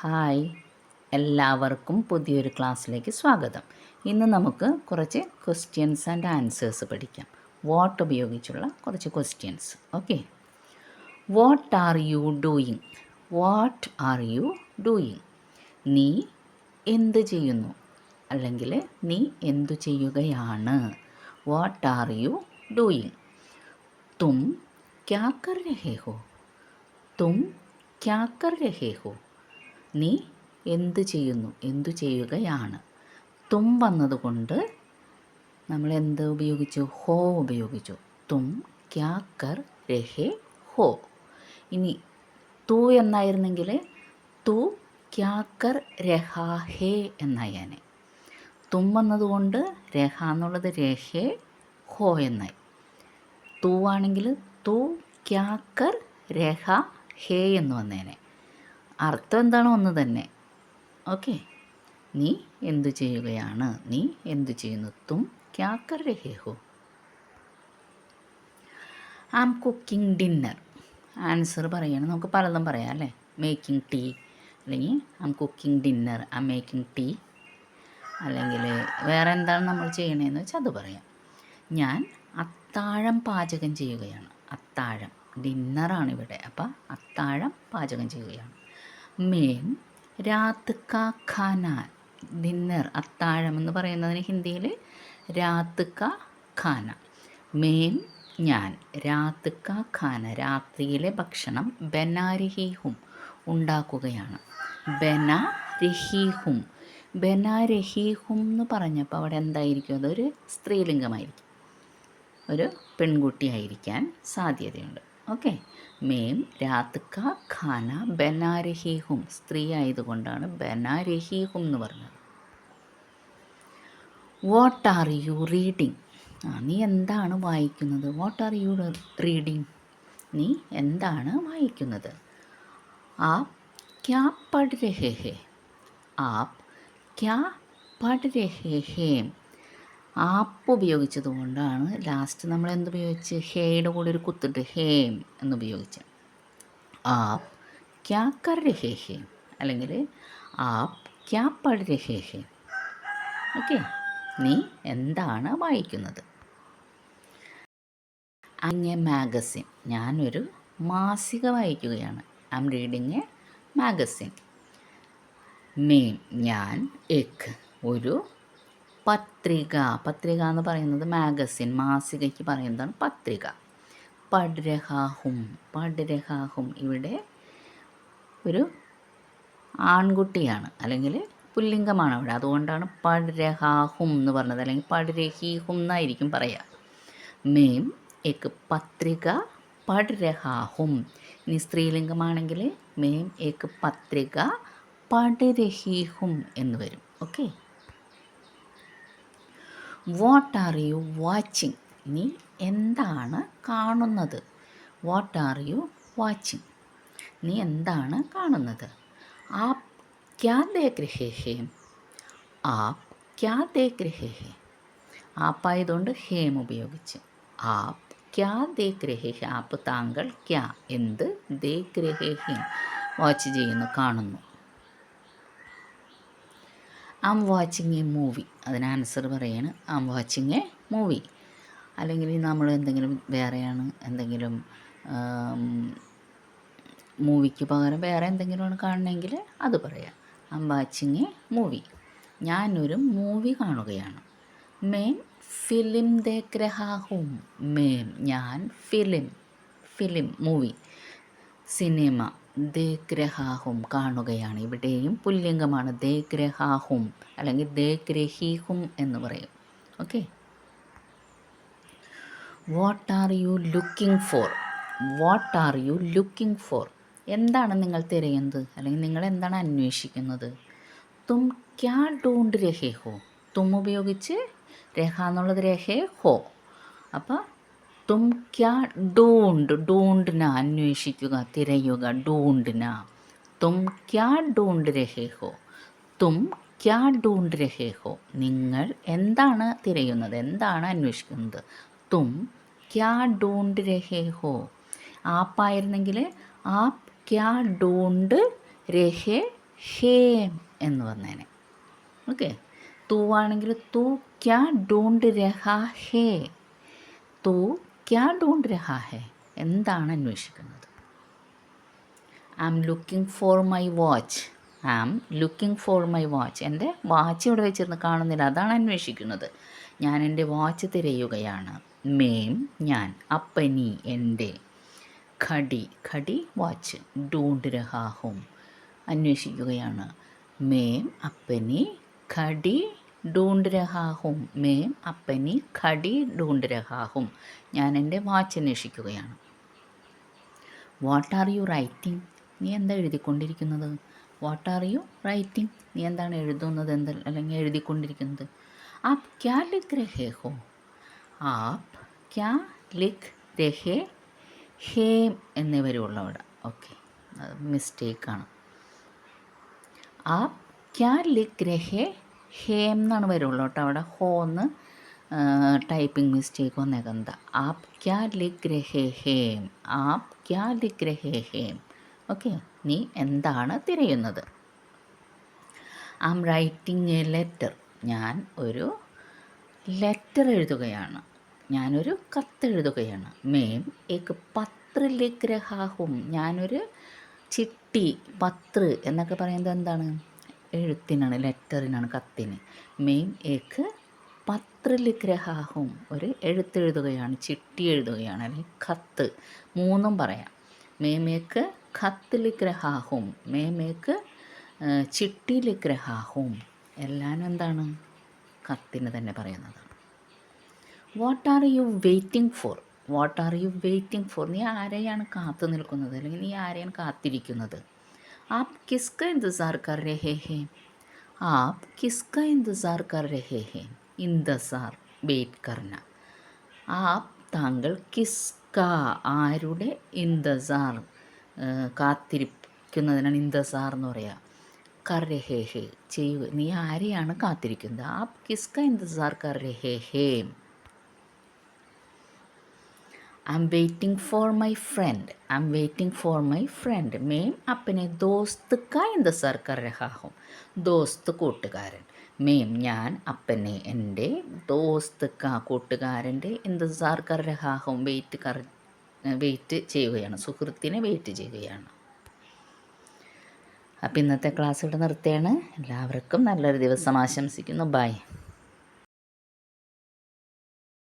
Hi. എല്ലാവർക്കും പുതിയൊരു ക്ലാസ്സിലേക്ക് സ്വാഗതം. ഇന്ന് നമുക്ക് കുറച്ച് ക്വസ്റ്റ്യൻസ് ആൻഡ് ആൻസേഴ്സ് പഠിക്കാം. വാട്ട് ഉപയോഗിച്ചുള്ള കുറച്ച് questions okay what are you doing what are you doing നീ എന്ത് ചെയ്യുന്നു? അല്ലെങ്കിൽ നീ എന്തു ചെയ്യുകയാണ്? വാട്ട് ആർ യു ഡൂയിങ് തും ക്യാ കർ രഹേ ഹോ തും ക്യാ കർ രഹേ ഹോ നീ എന്ത് ചെയ്യുന്നു? എന്തു ചെയ്യുകയാണ്? തും വന്നതുകൊണ്ട് നമ്മൾ എന്ത് ഉപയോഗിച്ചു? ഹോ ഉപയോഗിച്ചു. തും ക്യാ കർ രഹേ ഹോ. ഇനി തു എന്നായിരുന്നെങ്കിൽ തു ക്യാ കർ രഹാ ഹേ എന്നായേനെ. തും വന്നതുകൊണ്ട് രഹ എന്നുള്ളത് രഹേ ഹോ എന്നായി. തൂ ആണെങ്കിൽ തു ക്യാ കർ രഹ ഹേ എന്ന് വന്നേനെ. അർത്ഥം എന്താണോ ഒന്ന് തന്നെ? ഓക്കെ. നീ എന്തു ചെയ്യുകയാണ്? നീ എന്തു ചെയ്യുന്നു? തും ക്യാ കർ രഹേ ഹോ. ആം കുക്കിംഗ് ഡിന്നർ ആൻസർ പറയണം. നമുക്ക് പലതും പറയാം അല്ലേ? മേക്കിംഗ് ടീ അല്ലെങ്കിൽ I'm cooking dinner I'm making tea അല്ലെങ്കിൽ വേറെ എന്താണ് നമ്മൾ ചെയ്യണതെന്ന് വെച്ചാൽ അത് പറയാം. ഞാൻ അത്താഴം പാചകം ചെയ്യുകയാണ്. അത്താഴം. ഡിന്നറാണ് ഇവിടെ. അപ്പം അത്താഴം പാചകം ചെയ്യുകയാണ്. മേം രാത് കാ ഡിന്നർ അത്താഴം എന്ന് പറയുന്നതിന് ഹിന്ദിയിൽ രാത് കാ ഖാന. മേം ഞാൻ രാത് കാ ഖാന രാത്രിയിലെ ഭക്ഷണം ബനാരിഹിഹും ഉണ്ടാക്കുകയാണ്. ബനാരഹീഹും ബനാരഹീഹും എന്ന് പറഞ്ഞപ്പോൾ അവിടെ എന്തായിരിക്കും? അതൊരു സ്ത്രീലിംഗമായിരിക്കും. ഒരു പെൺകുട്ടിയായിരിക്കാൻ സാധ്യതയുണ്ട്. ഓക്കെ. മേം രാത് കാ ഖാന ബനാരഹീഹും. സ്ത്രീ ആയതുകൊണ്ടാണ് ബനാരഹീഹും എന്ന് പറഞ്ഞത്. വാട്ട് ആർ യു റീഡിങ് ആ നീ എന്താണ് വായിക്കുന്നത്? വാട്ട് ആർ യു റീഡിങ് നീ എന്താണ് വായിക്കുന്നത്? ആപ് ക്യാ പഠ് രഹേ ഹേ ആപ് ക്യാ പഠ് രഹേ ഹേ ആപ്പ് ഉപയോഗിച്ചത് കൊണ്ടാണ് ലാസ്റ്റ് നമ്മൾ എന്തുപയോഗിച്ച് ഹേയുടെ കൂടെ ഒരു കുത്തിട്ട് ഹേം എന്നുപയോഗിച്ച് ആപ്പ് ക്യാ കർ രഹേ ഹേം അല്ലെങ്കിൽ ആപ്പ് ക്യാ പഠ് രഹേ ഹേം. ഓക്കെ? നീ എന്താണ് വായിക്കുന്നത്? അങ്ങെ മാഗസിൻ. ഞാനൊരു മാസിക വായിക്കുകയാണ്. I'm reading a magazine മേം ഞാൻ എക്ക് ഒരു പത്രിക. പത്രിക എന്ന് പറയുന്നത് മാഗസിൻ മാസികയ്ക്ക് പറയുന്നതാണ് പത്രിക. പഡ്രഹാഹും പഡ്രഹാഹും ഇവിടെ ഒരു ആൺകുട്ടിയാണ്. അല്ലെങ്കിൽ പുല്ലിംഗമാണ് അവിടെ. അതുകൊണ്ടാണ് പഡ്രഹാഹും എന്ന് പറഞ്ഞത്. അല്ലെങ്കിൽ പഡ്രഹീഹും എന്നായിരിക്കും പറയുക. മേം എക്ക് പത്രിക പഡ്രഹാഹും ഇനി സ്ത്രീലിംഗമാണെങ്കിൽ മേം എക്ക് പത്രിക പഡ്രഹീഹും എന്ന് വരും. Okay? What are you watching നീ എന്താണ് കാണുന്നത്? വാട്ട് ആർ യു വാച്ചിങ് നീ എന്താണ് കാണുന്നത്? ആപ് ക്യാ ദേഖ് രഹേ ഹേ? ക്യാ ദേഖ് ഹേ? ആപ്പായതുകൊണ്ട് ഹേം ഉപയോഗിച്ച്. ആപ് ക്യാ ദേഖ് ഹേ? ആപ്പ് താങ്കൾ ക്യാ? എന്ത്? ദേഖ് രഹേ വാച്ച് ചെയ്യുന്നു കാണുന്നു. ആം വാച്ചിങ് എ മൂവി അതിന് ആൻസർ പറയാണ് ആം വാച്ചിങ് എ മൂവി അല്ലെങ്കിൽ നമ്മൾ എന്തെങ്കിലും വേറെയാണ് എന്തെങ്കിലും മൂവിക്ക് പകരം വേറെ എന്തെങ്കിലുമാണ് കാണണമെങ്കിൽ അത് പറയാം. ആം വാച്ചിങ് എ മൂവി ഞാനൊരു മൂവി കാണുകയാണ്. മേം ഫിലിം ദേ ഗ്രഹാഹും മേം ഞാൻ ഫിലിം ഫിലിം മൂവി സിനിമ ദേഗ്രഹാഹും കാണുകയാണ്. ഇവിടെയും പുല്ലിംഗമാണ് ദേഗ്രഹാഹും അല്ലെങ്കിൽ ദേഗ്രഹീഹും എന്ന് പറയും. Okay? What are you looking for what are you looking for എന്താണ് നിങ്ങൾ തിരയുന്നത്? അല്ലെങ്കിൽ നിങ്ങൾ എന്താണ് അന്വേഷിക്കുന്നത്? തും ക്യാ ഡൂണ്ട് രഹേ ഹോ? തും ഉപയോഗിച്ച് രഹ എന്നുള്ളത് രഹേ ഹോ. അപ്പോൾ തും ക്യാ ഡൂണ്ട് ഡൂണ്ടിന അന്വേഷിക്കുക തിരയുക ഡൂണ്ടിന. തും ക്യാ ഡൂണ്ട് രഹേ ഹോ തും ക്യാ ഡൂണ്ട് രഹേ ഹോ നിങ്ങൾ എന്താണ് തിരയുന്നത്? എന്താണ് അന്വേഷിക്കുന്നത്? തും ക്യാ ഡൂണ്ട് രഹേ ഹോ ആപ്പായിരുന്നെങ്കിൽ ആപ്പ് ക്യാ ഡൂണ്ട് രഹേ ഹേം എന്ന് പറഞ്ഞേനെ ഓക്കെ? തൂ ആണെങ്കിൽ തൂ ക്യാ ഡൂണ്ട് രഹാ ഹേ തൂ ക്യാ ഡൂണ്ട് രഹാ ഹെ എന്താണ് അന്വേഷിക്കുന്നത്? I am looking for my watch I am looking for my watch എന്റെ വാച്ച് ഇവിടെ വെച്ചിരുന്ന് കാണുന്നില്ല. അതാണ് അന്വേഷിക്കുന്നത്. ഞാൻ എന്റെ വാച്ച് തിരയുകയാണ്. മേം ഞാൻ അപ്പനി എന്റെ ഖടി ഖടി വാച്ച് ഡൂണ്ട് രഹാഹും അന്വേഷിക്കുകയാണ്. മേം അപ്പനി ഖടി ഡൂണ്ട് രഹാഹും മേം അപ്പനി ഖടി ഡൂണ്ട് രഹാഹും ഞാൻ എന്റെ വാച്ച് അന്വേഷിക്കുകയാണ്. വാട്ട് ആർ യു റൈറ്റിംഗ് നീ എന്താ എഴുതിക്കൊണ്ടിരിക്കുന്നത്? വാട്ട് ആർ യു റൈറ്റിംഗ് നീ എന്താണ് എഴുതുന്നത്? എന്ത അല്ലെങ്കിൽ എഴുതിക്കൊണ്ടിരിക്കുന്നത്? ആപ് ക്യാ ലിഖ് രഹേ ഹോ ആപ് ക്യാ ലിഖ് രഹേ ഹേം എന്നേ വരുള്ളൂ അവിടെ ഓക്കെ അത് മിസ്റ്റേക്കാണ് ആപ് ക്യാ ലിഖ് രഹേ ഹേം എന്നാണ് വരുള്ളൂ കേട്ടോ അവിടെ. ഹോ എന്ന് ടൈപ്പിംഗ് മിസ്റ്റേക്ക് വന്നേക്കുന്നത് ആപ് ക്യാ ലിഖ് രഹേ ഹേം. ആപ് ക്യാ ലിഖ് രഹേ ഹേം. ഓക്കെ നീ എന്താണ് തിരയുന്നത്? I am writing a letter ഞാൻ ഒരു ലെറ്റർ എഴുതുകയാണ്. ഞാനൊരു കത്ത് എഴുതുകയാണ്. മേം ഏക്ക് പത്ര ലിഖ് രഹാഹും ഞാനൊരു ചിട്ടി പത്ര എന്നൊക്കെ പറയുന്നത് എന്താണ്? എഴുത്തിനാണ് ലെറ്ററിനാണ് കത്തിന്. മെയിൻ ഏക്ക് പത്ര ലിഖ് രഹാഹും ഒരു എഴുത്തെഴുതുകയാണ് ചിട്ടി എഴുതുകയാണ് അല്ലെങ്കിൽ കത്ത് മൂന്നും പറയാം. മേമേക്ക് കത്ത് ലിഗ്രഹാഹും മേമേക്ക് ചിട്ടി ലിഖ് എല്ലാം എന്താണ്? കത്തിന് തന്നെ പറയുന്നത്. What are you waiting for what are you waiting for നീ ആരെയാണ് കാത്തു നിൽക്കുന്നത്? അല്ലെങ്കിൽ നീ ആരെയാണ് കാത്തിരിക്കുന്നത്? ആപ് കിസ്ക इंतज़ार कर रहे हैं आप किसका इंतज़ार कर रहे हैं इंतज़ार വെയിറ്റ് കർണ ആപ് താങ്കൾ കിസ്ക ആരുടെ ഇന്തസാർ കാത്തിരിക്കുന്നതിനാണ് ഇന്തസാർ എന്ന് പറയുക കർ രഹേ ഹേ ചെയ്യുക നീ ആരെയാണ് കാത്തിരിക്കുന്നത് ആപ് കിസ്ക ഇന്തസാർ കർ രഹേ ഹേ I'm waiting for my friend I'm waiting for my friend മേം അപ്പനെ ദോസ്ത് ക സർക്കർ രഹാഹും ദോസ്ത് കൂട്ടുകാരൻ. മേം ഞാൻ അപ്പനെ എന്റെ ദോസ്ത് ക കൂട്ടുകാരന്റെ എന്ത് സർക്കർ രഹാഹും വെയിറ്റ് കർ വെയിറ്റ് ചെയ്യുകയാണ്. സുഹൃത്തിനെ വെയിറ്റ് ചെയ്യുകയാണ്. അപ്പം ഇന്നത്തെ ക്ലാസ് ഇവിടെ നിർത്തുകയാണ്. എല്ലാവർക്കും നല്ലൊരു ദിവസം ആശംസിക്കുന്നു. ബൈ